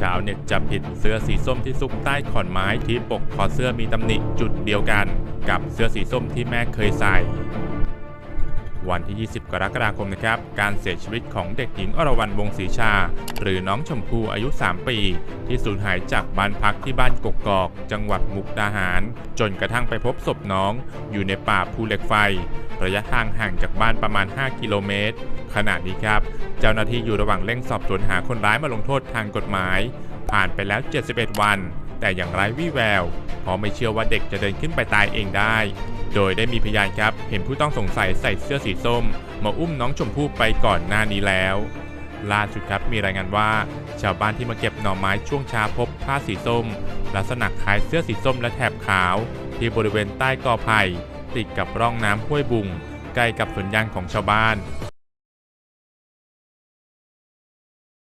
ชาวเน็ตจับผิดเสื้อสีส้มที่ซุกใต้ขอนไม้ที่ปกคอเสื้อมีตำหนิจุดเดียวกัน กับเสื้อสีส้มที่แม่เคยใส่ วันที่ 20 กรกฎาคมนะครับ การเสียชีวิตของเด็กหญิงอรวรรณวงศรีชา หรือน้องชมพู่อายุ 3 ปี ที่สูญหายจากบ้านพักที่บ้านกกอก จังหวัดมุกดาหาร จนกระทั่งไปพบศพน้องอยู่ในป่าภูเหล็กไฟ ระยะทางห่างจากบ้านประมาณ 5 กิโลเมตร ขณะนี้ครับ เจ้าหน้าที่อยู่ระหว่างเร่งสอบสวนหาคนร้ายมาลงโทษทางกฎหมาย ผ่านไปแล้ว 71 วัน แต่อย่างไร้วี่แวว เพราะไม่เชื่อว่าเด็กจะเดินขึ้นไปตายเองได้ โดยได้มีพยานครับ เห็นผู้ต้องสงสัยใส่เสื้อสีส้ม มาอุ้มน้องชมพู่ไปก่อนหน้านี้แล้ว ล่าสุดครับมีรายงานว่า ชาวบ้านที่มาเก็บหน่อไม้ช่วงเช้าพบผ้าสีส้ม ลักษณะคล้ายเสื้อสีส้มและแถบขาว ที่บริเวณใต้กอไผ่ติดกับร่องน้ำห้วยบุงใกล้กับสวนยางของชาวบ้าน